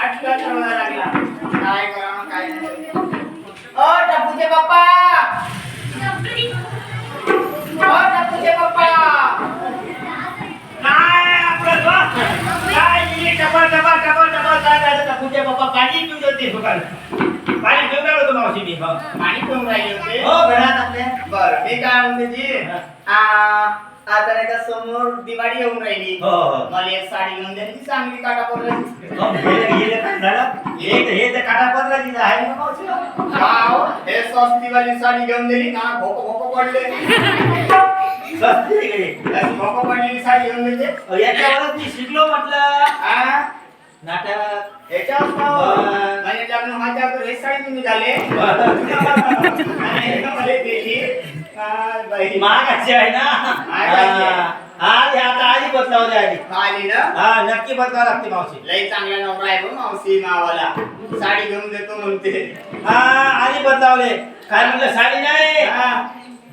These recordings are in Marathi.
हटका ठरवायला लागला काय करावं काय नाही ओ टपूचे पप्पा ओ टपूचे पप्पा काय आपलं बा? काय इले टपा टपा टपा टपा काय झालं का तुझे बाबा पाणी पिऊन होते दुकान पाणी पिऊन आलो होतो मावशी मी हो पाणी पिऊन राहिले होते हो, घरात आपल्या बरं मी काय म्हणते जी आ, आता नाही का समोर दिवाळी येऊन राहिली हो, हो. मला एक साडी घेऊन द्या ती चांगली काटा पडली हो, हे हे काय झालं हे तर- हे तर काटापत्रा तिथं आहे ना मावशीला. गाव हे स्वस्तीवाली साडी घेऊन दिली ना भोको भोको पडले स्वस्त आहे का हे? अशी भोको पडलेली साडी घेऊन देते अहो, याच्यावरच मी शिकलो म्हटलं आ, नाटक याच्यावर हो? बरं. म्हणजे लग्न अगोदर हे साडी तुम्ही झाले बरं. आणि हे का मला दिली महागाची आहे ना? आहे. हे आता आधी बदलावली आधी. आली ना? हा नक्की बदलावं लागते मावशी. लई चांगला नवरा आहे गं मावशी मावाला साडी घेऊन देतो म्हणते. हा आधी बदलावले काय म्हणलं साडी नाही? हा.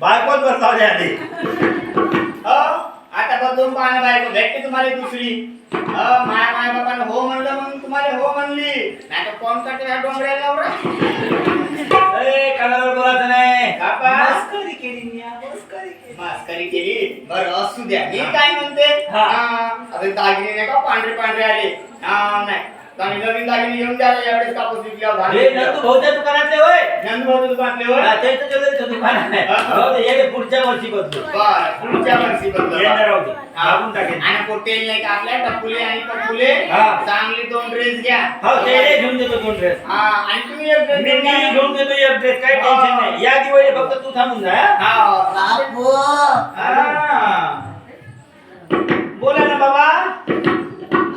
बायकोच बदलावले आधी. हो आता बदलून पाहणं बायको. भेटते तुम्हाला दुसरी. हो माया माय बापानं हो म्हणलं म्हणून तुम्हाला हो म्हणली. नाही तर कोण करते डोंगऱ्याला नवरा? ए कलावर बोलायचं नाही. मस्करी केली मी, मस्करी केली. मास्करी केली? बरं असू द्या. मी काय म्हणते? हा. हा, दागिने नाही का? पांढरे पांढरे आले. हा नाही. आणि नवीन दागिने घेऊन द्या यावेळेस कापूस विकल्यावर हे नंदू विकल्यावर. भाऊच्या दुकानातले होय नंदभाऊ दुकानातले होय? हा, ते तर ज्वेलरीचं दुकान आहे हा, हा. हे पुढच्या वर्षी बदलू बरं, पुढच्या वर्षी बदला. येणार हा. टाकेन आणि पोटेल नाही का आपल्या टपुले आणि टपुले हा. चांगले दोन ड्रेस घ्या हो ते घेऊन देतो दोन ड्रेस हा आणि तुम्ही एक ड्रेस मी घेऊन मी द्या. घेऊन देतो एक ड्रेस काही हा. टेन्शन नाही या दिवाळी फक्त तू थांबून जा हा? हा. बापू हा. बोला ना बाबा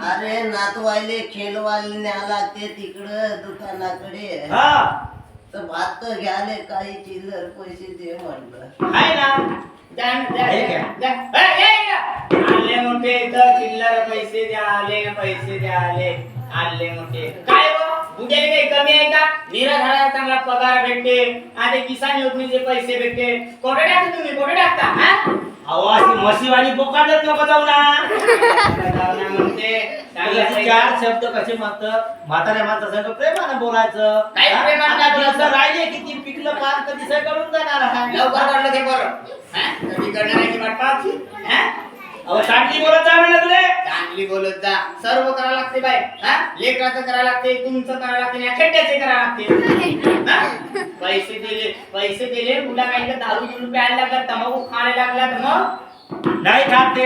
अरे नातवायले खेळवायला न्या लागते तिकडं दुकानाकडे. हा. तर भात घ्याले काही चिल्लर पैसे दे म्हणलं. आहे ना. द्या, द्या, हे द्या, घ्या. द्या. ए, ये, ये. आले मोठे इथं चिल्लर पैसे द्या आले पैसे द्या आले. आले मोठे. काय हो? उद्या काही कमी आहे का? निराधारा चांगला पगार भेटते. आणि किसान योजनेचे पैसे भेटते. कोठे टाकता तुम्ही कोठे टाकता हा? म्हशीवाणी बोकांडच नको जाऊ ना. जाऊ ना म्हणते चांगलं चार शब्द कसे म्हणतात म्हाताऱ्या माणसासंग प्रेमानं बोलायचं. काय हा? प्रेमानं आता बोलायचं? दिवस राहिले किती पिकलं पार कधी सगळं करून जाणार आहे लवकर काढलं ते बरं. हा? कधी करण्याची वाट पाहायची? हा? अहो चांगली बोलत जा म्हणलं तुले. चांगली बोलत जा. सर्व करावं लागते बाय हा? लेकराचं करावं लागते तुमचं करावं लागते आणि करावं लागते. हा? पैसे दिले पैसे दिले मुला काही दारू पिऊन प्यायला लागला तंबाखू खायला लागला तर मग? नाही खात ते.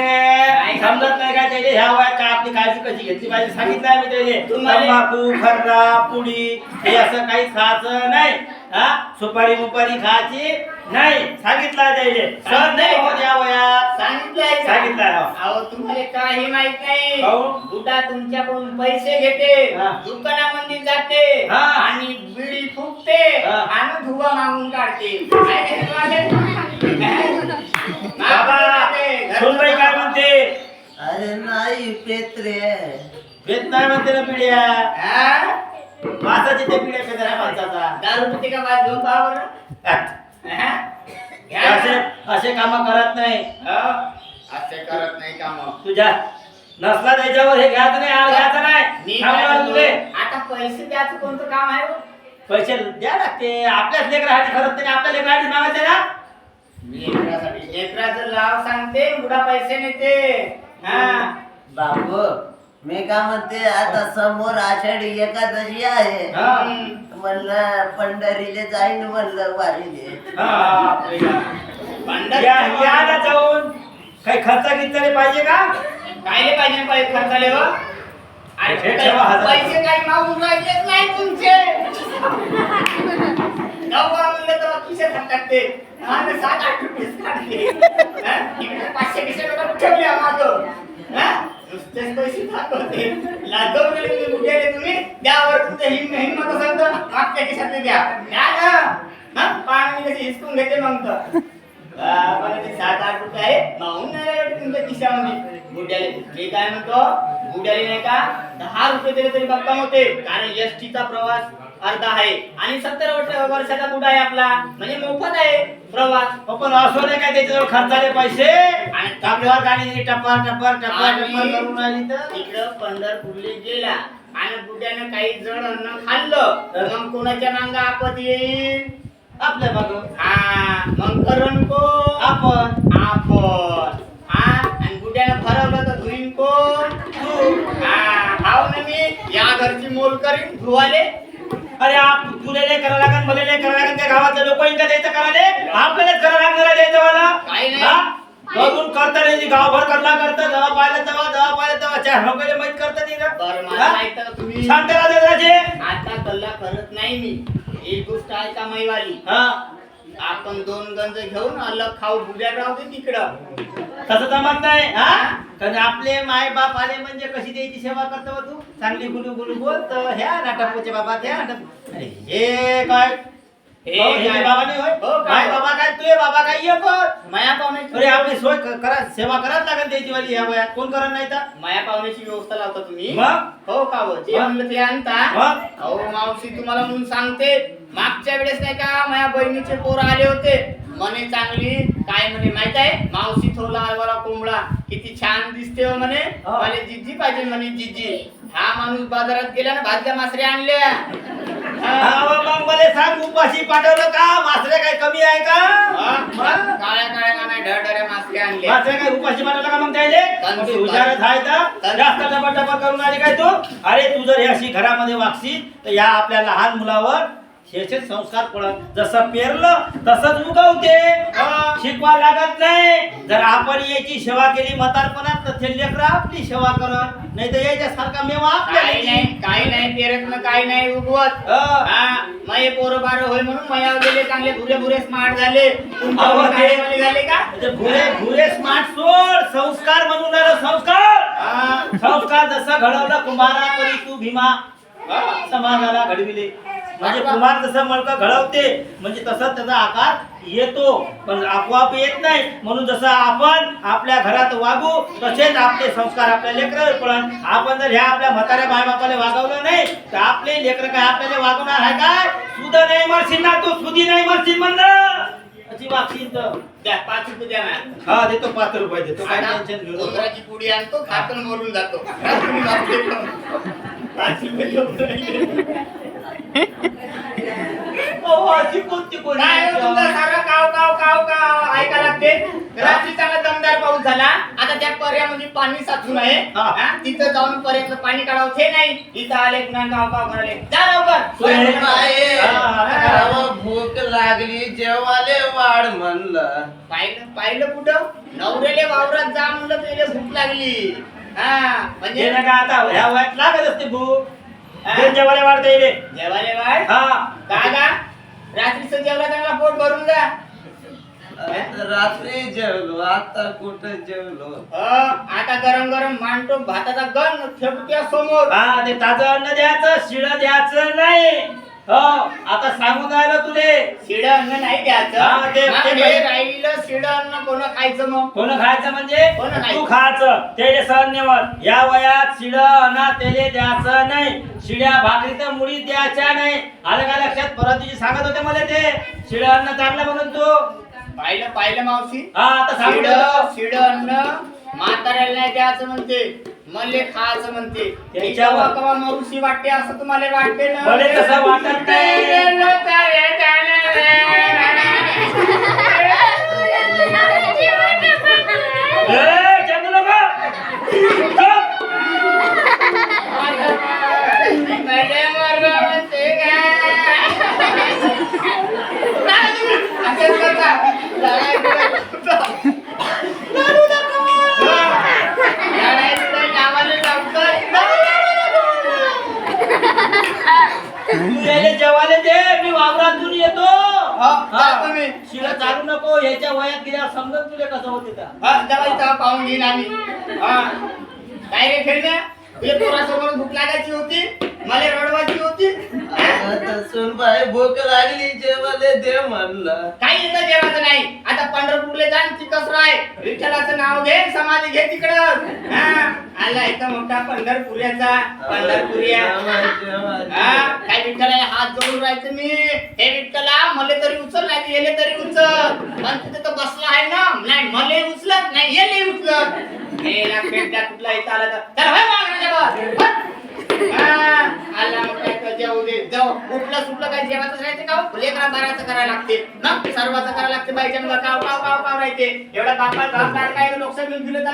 समजत नाही काय त्याने ह्या वयात का आपली काळजी कशी घेतली पाहिजे सांगितलं आहे मी त्याने तंबाखू खर्रा पुडी हे असं काहीच खायचं नाही हा सुपारी मुपारी खायची नाही सांगितलं आहे त्याने सण नाही होत या वयात सांगितलंय का? सांगितलंय, हो. अहो तुम्हाला काही माहीत नाही काहून? बुडा तुमच्याकडून पैसे घेते हा. दुकानामध्ये जाते हा. आणि बिडी फुकते हा. आणि धुवा मागून काढते काय ते तुम्हाला? बाबा सुनबाई काय म्हणते अरे नाही पेत्रे नाही म्हणते ना पिढ्या? हा? मासाची ते पिढ्या पेद्या माणसाचा दारू पिते का बाज घेऊन पहा बरं? हा? असे. असे काम करत नाही. हो? असे करत नाही काम. तुझ्या नसला त्याच्यावर हे घ्यायचं नाही आळ घ्यायचं नाही. काय आता पैसे द्यायचं कोणतं काम आहे हो? पैसे द्या लागते. आपल्याच लेकरासाठी खरंच नाही आपल्या लेकरासाठी मागायचे ना? लेकरासाठी लेकराचं लाव सांगते बुडा पैसे नेते. हा. बापू. मी का म्हणते आता समोर आषाढी एकादशी आहे. हा. म्हणलं पंढरीले जाईन म्हणलं वारीले. हा. जाऊन. काही खर्च गिरचा पाहिजे का? कायले पाहिजे पैसे खर्चाले हो? हातात. पैसे काही मागून राहिलेच नाही तुमचे. नव्वा म्हणलं तर सात आठ रुपये पाचशे बिशे रुपये ठेवले मागं हा? नुसतेच पैसे दाखवते लाजवून गेले तुम्ही कुठे तुम्ही? द्यावर तुमचं हिम हिंमत असेल तर मागच्या खिशातले द्या. द्या ना. हा? पाणी कशी हिसकून घेते मग तर. मला ते सात आठ रुपये आहे. मागून नाही राहिले तुमच्या खिशामध्ये. बुड्याले मी काय म्हणतो? बुड्याले नाही का? दहा रुपये दिले तरी भक्कम होते. कारण एस चा प्रवास अर्धा आहे. आणि सत्तर वर्ष वर्षाचा बुडा आहे आपला. म्हणजे मोफत आहे प्रवास. हो, पण असं नाही काय त्याच्याजवळ खर्चाले पैसे? आणि आपल्यावर गाडी टप्पर टप्पर टप्पर टप्पर आणि करून राहिली तर? तिकडं पंढरपूरले गेला. आणि बुड्यानं काही जड अन्न खाल्लं. तर? मग कोणाच्या मांगा आपत येईल? आपल्या माग. हा मग करण कोण? आपण. आपण. हा आणि बुड्यानं फरवलं तर धुईन कोण? हा हाव ना मी? या घरची मोल करीन धुवाले. अरे आप तुला नाही करावं लागेल मला नाही करावं लागेल त्या गावातल्या लोक का द्यायचं करायला आपल्यालाच करावं लागणार द्यायचं मला. हा? बघून करता नाही जी गावभर करला करता जेव्हा पाहिलं तेव्हा जेव्हा पाहिलं तेव्हा चार लोकांना माहीत करता नाही बरं का मला हा? आहे तुम्ही शांत राहा दादाजी. आता कल्ला करत नाही मी एक गोष्ट आहे का मैवाली हा आपण दोन गंज घेऊन अलग खाऊ बुड्या राहू दे तिकडं. तसं जमत नाही हा? कारण आपले माय बाप आले म्हणजे कशी द्यायची सेवा करतो तू? चांगली गुलू गुलू बोल तर ह्या नाटपूचे बाबा त्या हे काय? हे हो? बाबा हो, काय? माय बाबा काय तुझे बाबा काय ये पण माया पाहुण्याची अरे आपली सोय करा सेवा करायला लागेल त्याची वाली ह्या वयात. कोण करत नाही तर? माया पाहुण्याची व्यवस्था लावता तुम्ही? हो का हो जे? म्हणलं ते आणता? अहो मावशी तुम्हाला म्हणून सांगते. मागच्या वेळेस नाही का माझ्या बहिणीचे पोर आले होते. म्हणे चांगली काय म्हणे माहीत आहे? मावशी थोला आलवाला कोंबडा किती छान दिसते हो म्हणे. हो. मला जिज्जी पाहिजे म्हणे जिज्जी हा माणूस बाजारात गेला ना भाजल्या मासऱ्या आणल्या. हा. हा, मग मग मला सांग उपाशी पाठवलं का? मासरे काय कमी आहे का? हा? मग? काळ्या काळ्या गाण्या ढळढळ्या मासऱ्या आणल्या. मासरे काय उपाशी पाठवलं का मग त्याले? कंजूस हुशारच आहे तर जास्त डबा करून आली काय तू? अरे तू जर अशी घरामध्ये वागशील तर या आपल्या लहान मुलावर ह्याचे संस्कार पडत. जसं पेरलं तसंच उगवते. शिकवा लागत नाही. जर आपण याची सेवा केली म्हातारपणात तर ते लेकरं आपली सेवा करत. नाही तर याच्यासारखा मेवा आपल्याला काही नाही. काही नाही पेरत ना काही नाही उगवत. मये पोरं बार होय म्हणून मया गेले चांगले भुरे भुरे स्मार्ट झाले. अहो, ते- झाले का? म्हणजे भुरे भुरे स्मार्ट सोड. संस्कार म्हणून राहिलो संस्कार. हा. संस्कार जसं घडवलं कुंभारा परी तू भीमा. समाजाला घडविले. म्हणजे कुमार जसं मळक घडवते म्हणजे तसं त्याचा आकार येतो. पण आपोआप येत नाही. म्हणून जसं आपण आपल्या घरात वागू तसेच आपले संस्कार आपल्या लेकरावर पडन आपण जर ह्या आपल्या म्हाताऱ्या बायबापाला वागवलं नाही तर आपले लेकर काय आपल्याला वागवणार आहे काय? सुद नाही मरशील ना तू सुधी नाही मरशील म्हणलं. द्या पाच रुपये द्या ना. हा देतो पाच रुपये देतो. काय टेन्शन घेऊ पुडी आणतो खातून मरून जातो. पाच रुपये काय हो तुमचं सारं काव काव काव काव? ऐका लागते रात्री चांगला दमदार पाऊस झाला. आता त्या पर्यामध्ये पाणी साचून आहे. हा. हा, तिथं जाऊन पर्यातलं पाणी काढावं. ते नाही. इथं आले पुन्हा काव काव करायले जा लवकर. सोय- बाई, हा. अहो, भूक लागली जेवाले वाढ म्हणलं. पाहिलं पाहिलं कुठं? नवऱ्याले वावरात जा म्हणलं भूक लागली. हा म्हणजे का आता. ह्या वयात लागत असते भूक? ते जेवायला वाढता येईल जेवाले वाढ? हा. का का रात्रीचं जेवला चांगला पोट भरून जा. रात्री जेवलो आता कुठं जेवलो? अ, आता गरम गरम मांडतो भाताचा गण ठेवत्या समोर. हा ते ताजं अन्न द्यायचं शिळ द्यायचं नाही. हो आता सांगून राहिलं तुले. शिड अन्न नाही द्यायचं हा, ते- ते. राहिलं शिड अन्न कोण खायचं मग? कोण खायचं म्हणजे? कोण खायचं? तू खायचं तेले सहन नेवत या वयात शिड अन्न तेले द्यायचं नाही. शिड्या भाकरी तर मुळी द्यायच्या नाही. आलं का लक्षात? परत तुझी सांगत होते मला ते. शिड अन्न चाललं म्हणून तू. पाहिलं पाहिलं मावशी. हा आता सांगून शिड राहिलो. शिड अन्न म्हाताऱ्याला नाही द्यायचं म्हणते. मले खायचं म्हणते. कवा मावशी वाटते असं तुम्हाला वाटते ना. मले तसं वाटत नाही. हा, जा तुम्ही. शिला चालू नको याच्या वयात गेल्या समजत तुला कसं होते का हा, इथं पाहून घेईन आम्ही हा. काय रे खेळण्या तुझ्या पोरासमोर भूक लागायची होती मला रडवायची होती हा? आता सुनबाई भूक लागली जेवाले दे म्हणलं. काही इथं जेवायचं नाही. आता पंढरपूरला जा आणि तिथंच राह. विठ्ठलाचं नाव घे समाधी घे तिकडं. हा आला इथं मोठा पंढरपुऱ्याचा. पंढरपुऱ्या. हा काय विठ्ठला हात जोडून राहायचं मी? हे विठ्ठला मले तरी उचल नाही येले तरी उचल. पण तिथे तर बसला आहे ना? नाही मले उचलत नाही येले उचलत. हे ना पेटला कुठला इथं आला तर. चल होय मागण्याच्या वर. होय. हा, आला काय जाऊ. काय जेवायचं राहायचं का हो? करायला लागते. ना? करायला लागते. बायच्या काव काव काव एवढा बापा काय नुकसान घेऊन दिलं